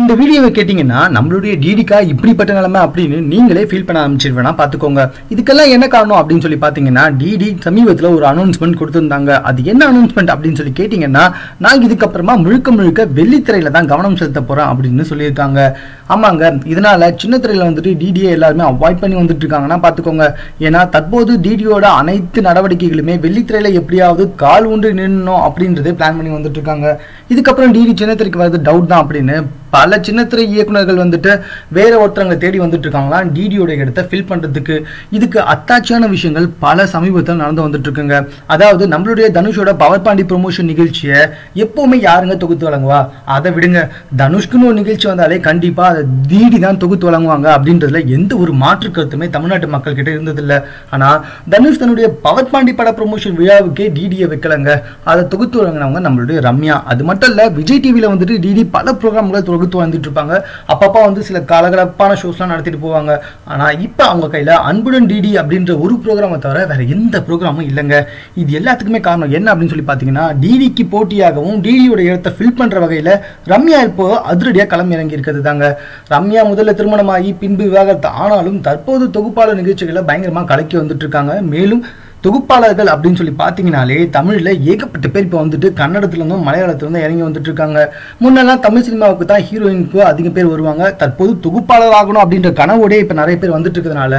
இந்த வீடியோவை கேட்டிங்கன்னா நம்மளுடைய டிடிக்கா இப்படிப்பட்ட நிலைமை அப்படின்னு நீங்களே ஃபீல் பண்ண ஆரம்பிச்சிருவேனா பார்த்துக்கோங்க. இதுக்கெல்லாம் என்ன காரணம் அப்படின்னு சொல்லி பார்த்தீங்கன்னா டிடி சமீபத்தில் ஒரு அனௌன்ஸ்மெண்ட் கொடுத்துருந்தாங்க. அது என்ன அனௌன்ஸ்மெண்ட் அப்படின்னு சொல்லி கேட்டிங்கன்னா நான் இதுக்கப்புறமா முழுக்க முழுக்க வெள்ளித்திரையில தான் கவனம் செலுத்த போகிறேன் அப்படின்னு சொல்லியிருக்காங்க. ஆமாங்க. இதனால சின்ன திரையில் வந்துட்டு டிடியை எல்லாருமே அவாய்ட் பண்ணி வந்துட்டு இருக்காங்கன்னா பார்த்துக்கோங்க. ஏன்னா தற்போது டிடியோட அனைத்து நடவடிக்கைகளுமே வெள்ளித்திரையில எப்படியாவது கால் ஊன்றி நின்னோம் அப்படின்றதே பிளான் பண்ணி வந்துட்டு இருக்காங்க இதுக்கப்புறம் டிடி சின்னத்திரைக்கு வரது டவுட் தான் அப்படின்னு பல சின்னத்திரை இயக்குநர்கள் வந்துட்டு வேற ஒருத்தவங்களை தேடி வந்துட்டு இருக்காங்களா டிடியோட இடத்த ஃபில் பண்றதுக்கு இதுக்கு அத்தாட்சியான விஷயங்கள் பல சமீபத்தில் நடந்து வந்துட்டு இருக்குங்க அதாவது நம்மளுடைய தனுஷோட பவர் பாண்டி ப்ரொமோஷன் நிகழ்ச்சியை எப்பவுமே யாருங்க தொகுத்து வழங்குவா? அதை விடுங்க. தனுஷ்குன்னு ஒரு நிகழ்ச்சி வந்தாலே கண்டிப்பா அதை டிடி தான் தொகுத்து வழங்குவாங்க அப்படின்றதுல எந்த ஒரு மாற்று கருத்துமே தமிழ்நாட்டு மக்கள் கிட்ட இருந்ததில்ல. ஆனா தனுஷ் தன்னுடைய பவர் பாண்டி பட ப்ரொமோஷன் விழாவுக்கே டிடியை வைக்கலங்க. அதை தொகுத்து வழங்கினவங்க நம்மளுடைய ரம்யா. அது மட்டும் இல்ல விஜய் டிவியில வந்துட்டு டிடி பல ப்ரோக்ராம்களை தொகுத்து வந்துட்டு இருப்பாங்க. அப்பப்போ வந்து சில கலகலப்பான ஷோஸ்லாம் நடத்திட்டு போவாங்க. ஆனா இப்போ அவங்க கையில் அன்புடன் டிடி அப்படின்ற ஒரு ப்ரோக்ராமை தவிர வேற எந்த ப்ரோக்ராமும் இல்லைங்க. இது எல்லாத்துக்குமே காரணம் என்ன அப்படின்னு சொல்லி பார்த்தீங்கன்னா டிடிக்கு போட்டியாகவும் டிடியோட இடத்தை ஃபில் பண்ற வகையில் ரம்யா இப்போ அதிரடியாக களம் இறங்கி இருக்கிறது தாங்க. ரம்யா முதல்ல திருமணமாகி பின்பு விவாகரத்து. ஆனாலும் தற்போது தொகுப்பாளர் நிகழ்ச்சிகளை பயங்கரமாக கலக்கி வந்துட்டு இருக்காங்க. மேலும் தொகுப்பாளர்கள் அப்படின்னு சொல்லி பார்த்தீங்கனாலே தமிழில் ஏகப்பட்ட பேர் இப்போ வந்துட்டு கன்னடத்துல இருந்தும் மலையாளத்துல இறங்கி வந்துட்டு இருக்காங்க. முன்னெல்லாம் தமிழ் சினிமாவுக்கு தான் ஹீரோயினுக்கு அதிக பேர் வருவாங்க. தற்போது தொகுப்பாளர் ஆகணும் அப்படின்ற கனவோடே இப்போ நிறைய பேர் வந்துட்டு இருக்கிறதுனால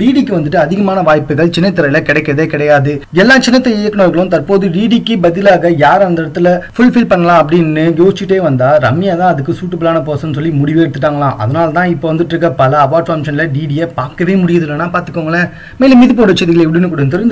டிடிக்கு வந்துட்டு அதிகமான வாய்ப்புகள் சின்னத்திரையில் கிடைக்கிறதே கிடையாது. எல்லா சின்னத்திரை இயக்குநர்களும் தற்போது டிடிக்கு பதிலாக யார் அந்த இடத்துல ஃபுல்ஃபில் பண்ணலாம் அப்படின்னு யோசிச்சுட்டே வந்தா ரம்யா தான் அதுக்கு சூட்டபிளான பர்சன் சொல்லி முடிவு எடுத்துட்டாங்களாம். அதனால தான் இப்போ வந்துட்டு இருக்க பல அவார்ட் ஃபங்க்ஷன்ல டிடியை பார்க்கவே முடியுது இல்லைன்னா பார்த்துக்கோங்களேன் மேலும் மீது போட செய்திகளை உடனுக்குடன் தெரிந்து